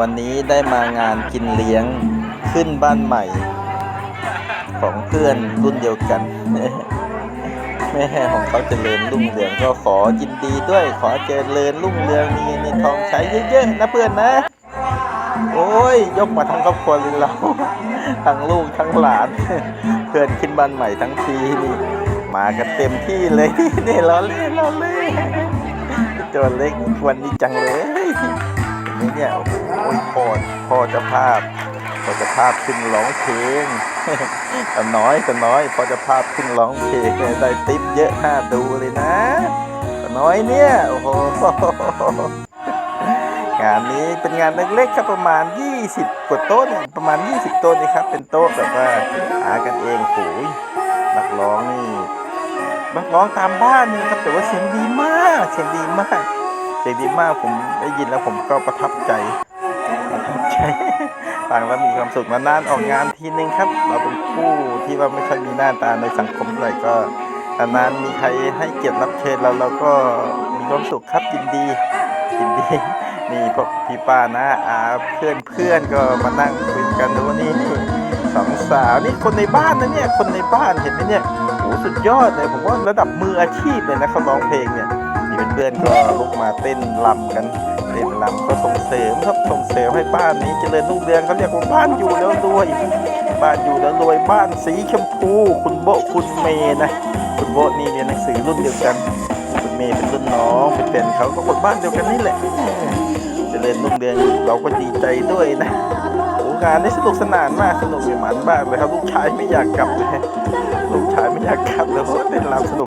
วันนี้ได้มางานกินเลี้ยงขึ้นบ้านใหม่ ของเพื่อนรุ่นเดียวกัน แม่ของเขาจเจริญรุ่งเรืองก็ขอยินดีด้วย ขอเจริญรุ่งเรืองมีเงินทองใช้เยอะๆนะเพื่อนนะ โอ้ยยกมาทั้งครอบครัวเลยเราทั้งลูกทั้งหลาน เพื่อนขึ้นบ้านใหม่ทั้งทีนี่มากันเต็มที่เลยนี่ล้อเล่นล้อเล่นตัวเล็กวันนี้จังเลย นไหมเนี่ยโอ้โหพ่อพ่อจะภาพพ่อจะภาพขึ้นร้องเพลงแต่น้อยแต่น้อยพ่อจะภาพขึ้นร้องเพลงได้ติ๊บเยอะน่าดูเลยนะแต่น้อยเนี่ยโอ้โหงานนี้เป็นงานเล็กๆครับประมาณ 20 กว่าโต๊ะเนี่ยประมาณ 20 โต๊ะนี่ครับ เป็นโต๊ะแบบว่าหากันเองโอ้ยนักร้องนี่นักร้องตามบ้านนี่ครับแต่ว่าเสียงดีมากเสียงดีมาก เสียงดีมากผมได้ยินแล้วผมก็ประทับใจประทับใจฟังแล้วมีความสุขนานๆออกงานทีนึงครับ เราเป็นผู้ที่ว่าไม่ค่อยมีหน้าตาในสังคมเท่าไหร่ก็นานๆมีใครให้เกียรติรับเชิญเราเราก็มีความสุขครับยินดียินดีนี่พวกพี่ป้านะอาเพื่อนเพื่อนก็มานั่งคุยกันดูนี่สองสาวนี่คนในบ้านนะเนี่ยคนในบ้านเห็นไหมเนี่ยโหสุดยอดเลยผมว่าระดับมืออาชีพเลยนะเขาร้องเพลงเนี่ย เพื่อนๆก็ลุกมาเต้นรำกันเต้นรำก็ส่งเสริมครับส่งเสริมให้บ้านนี้เจริญรุ่งเรืองเขาเรียกว่าบ้านอยู่แล้วรวยบ้านอยู่แล้วรวยบ้านสีชมพู คุณโบคุณเมย์นะ คุณโบนี่เรียนหนังสือรุ่นเดียวกัน คุณเมย์เป็นรุ่นน้องเป็นเป็นเขาก็คนบ้านเดียวกันนี่แหละเจริญรุ่งเรืองเราก็ดีใจด้วยนะงานนี้สนุกสนานมากสนุกสนานมากเลยครับลูกชายไม่อยากกลับเลยลูกชายไม่อยากกลับเลยเพราะเต้นรำสนุก